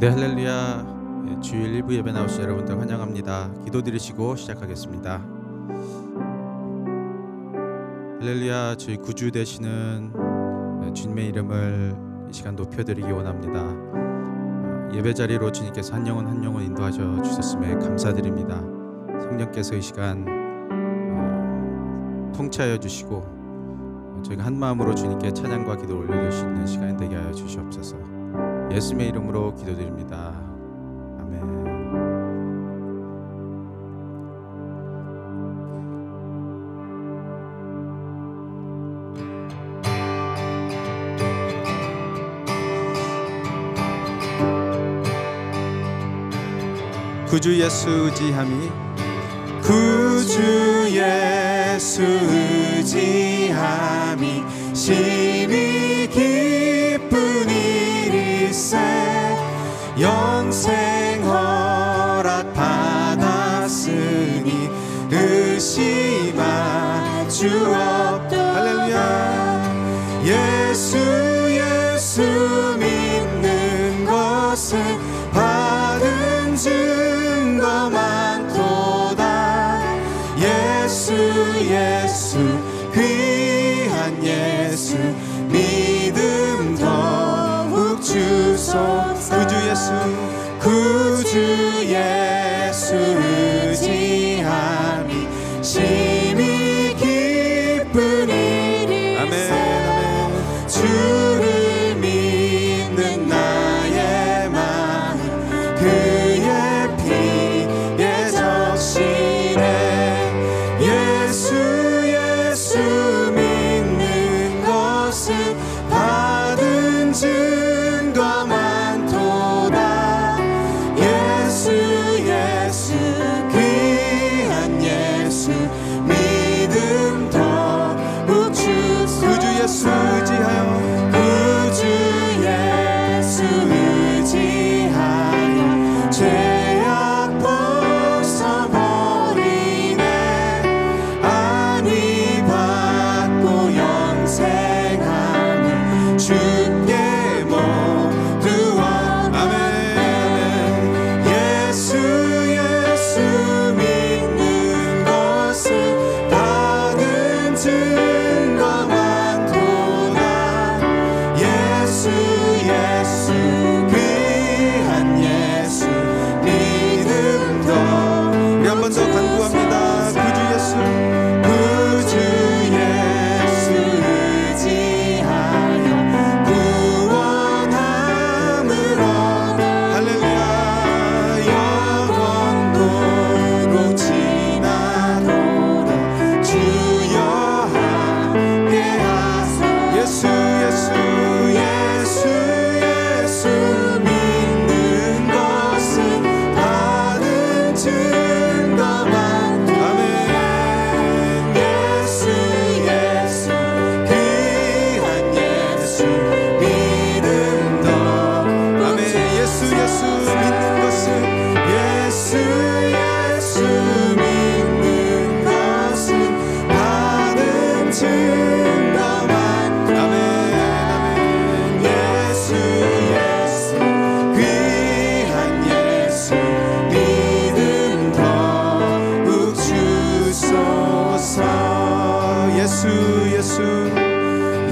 네 할렐루야. 예, 주일 일부 예배 나오신 여러분들 환영합니다. 기도 드리시고 시작하겠습니다. 할렐루야 저희 구주 되시는 예, 주님의 이름을 이 시간 높여드리기 원합니다. 어, 예배 자리로 주님께서 한 영혼 한 영혼 인도하셔 주셨음에 감사드립니다. 성령께서 이 시간 어, 통치하여 주시고 어, 저희가 한 마음으로 주님께 찬양과 기도를 올려드릴 수 있는 시간이 되게 하여 주시옵소서 예수님의 이름으로 기도드립니다. 구주 예수 의지함이 구주 예수 의지함이 심히 일일세 영생 허락 받았으니 의심할 주 없다 할렐루야. 예수 예수 믿는 것은 받은 증거 많도다 예수 예수 귀한 예수 주소서 구주 예수 구주 받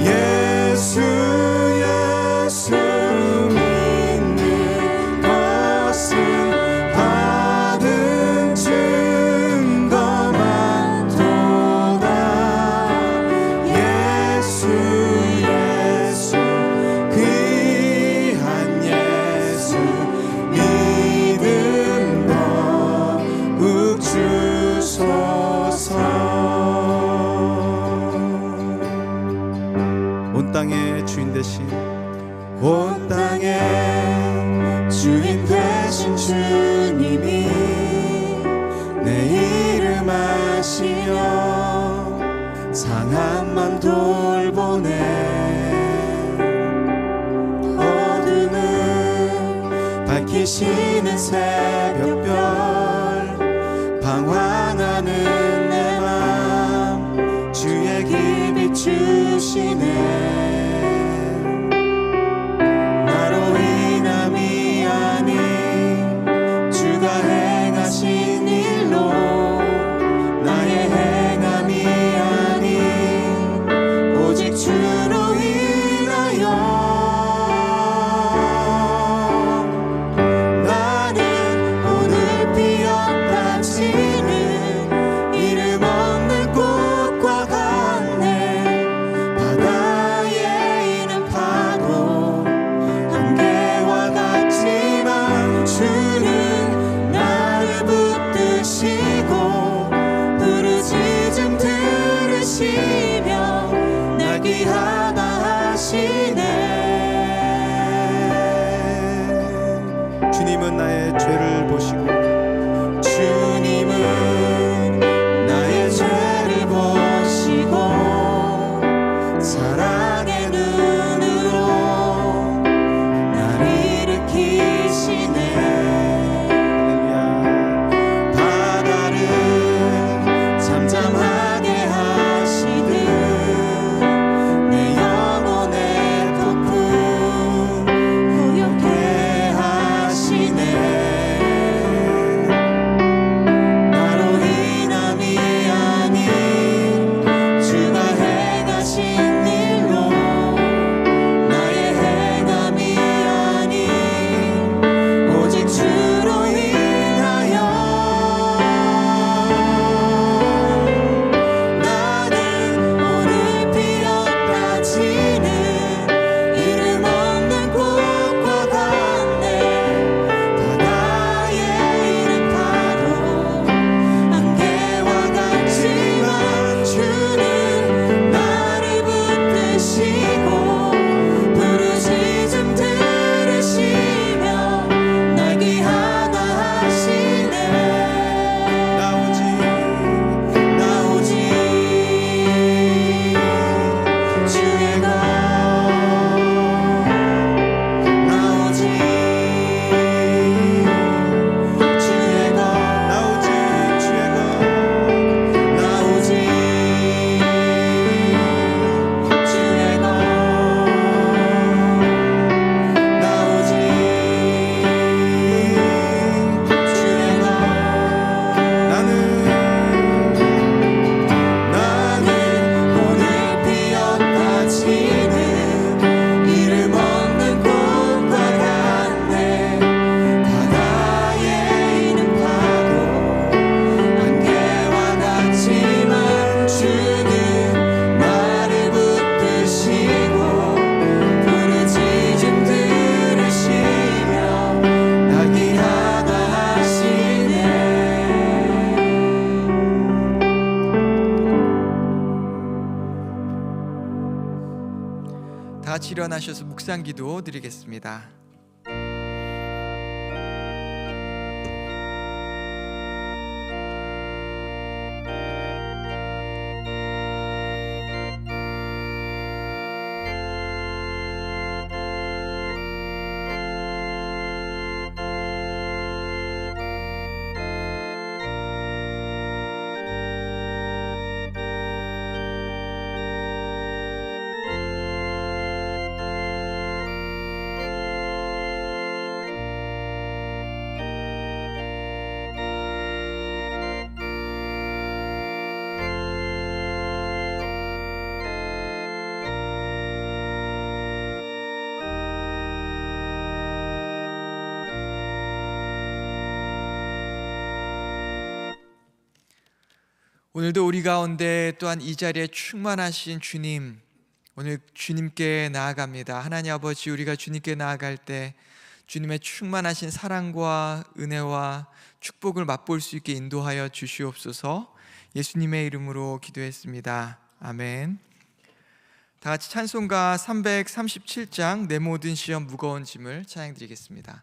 예수 아시며 상한 맘 돌보네. 어둠을 밝히시는 새벽별 방황하는 내 맘 주의 길 비추시네 일어나셔서 묵상 기도 드리겠습니다. 오늘도 우리 가운데 또한 이 자리에 충만하신 주님 오늘 주님께 나아갑니다. 하나님 아버지 우리가 주님께 나아갈 때 주님의 충만하신 사랑과 은혜와 축복을 맛볼 수 있게 인도하여 주시옵소서. 예수님의 이름으로 기도했습니다. 아멘. 다 같이 찬송가 337장 내 모든 시험 무거운 짐을 찬양 드리겠습니다.